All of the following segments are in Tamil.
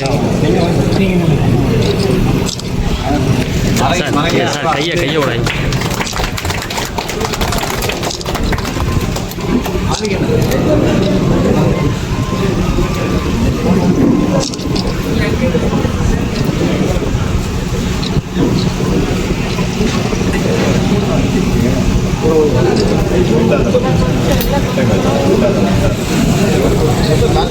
잘 가이야 가이야 오라이 난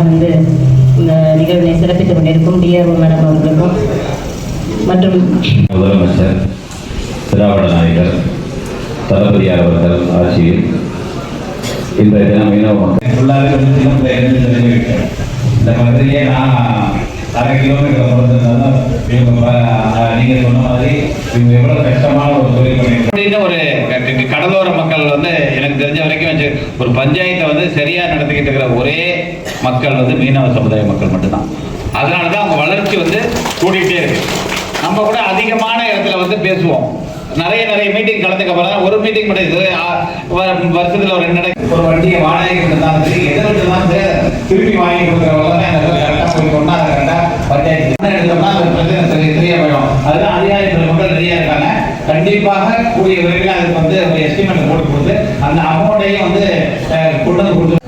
வந்து இந்த நிகழ்வினை சிறப்பித்துக் கொண்டிருக்கும் டிஆர்ஓ மேடம் அவர்களுக்கும் மற்றும் முதலமைச்சர் திராவிட நாயகர் தளபதியார் அவர்கள் ஆட்சியில் இன்றைய தினம் மீனவ ஃபுல்லாகவே வந்து சின்ன பிள்ளைகள் இந்த மாதிரியே நான் அரை கிலோமீட்டர் பிறந்திருந்தாலும் இவங்க நீங்க சொன்ன மாதிரி இவங்க எவ்வளவு கஷ்டமான ஒரு தொழில் பண்ணிட்டு ஒரு கடலோர மக்கள் வந்து எனக்கு தெரிஞ்ச வரைக்கும் ஒரு பஞ்சாயத்தை வந்து சரியா நடத்திக்கிட்டு இருக்கிற ஒரே மக்கள் வந்து மீனவ சமுதாய மக்கள் மட்டும்தான். அதனால தான் அவங்க வளர்ச்சி வந்து கூடிட்டே இருக்கு. நம்ம கூட அதிகமான இடத்துல வந்து பேசுவோம். நிறைய நிறைய மீட்டிங் கலந்துக்க போறேன். ஒரு மீட்டிங் மட்டும் வருஷத்துல ஒரு ரெண்டு ஒரு வண்டியை வாடகைக்கு இருந்தாலும் சரி எதை இருந்தாலும் சரி திருப்பி வாங்கி கொடுக்குறவங்க கரெக்டாக போய் சொன்னா அதை கரெக்டாக பஞ்சாயத்து என்ன எடுத்தோம்னா அது பிரச்சனை சரி சரியா போயிடும் அதுதான் அதிகாரிகள் மட்டும் நிறைய இருக்காங்க. கண்டிப்பாக கூடிய விரைவில் அதுக்கு வந்து ஒரு எஸ்டிமேட் போட்டு கொடுத்து அந்த அமௌண்ட்டையும் வந்து கொண்டு வந்து கொடுத்து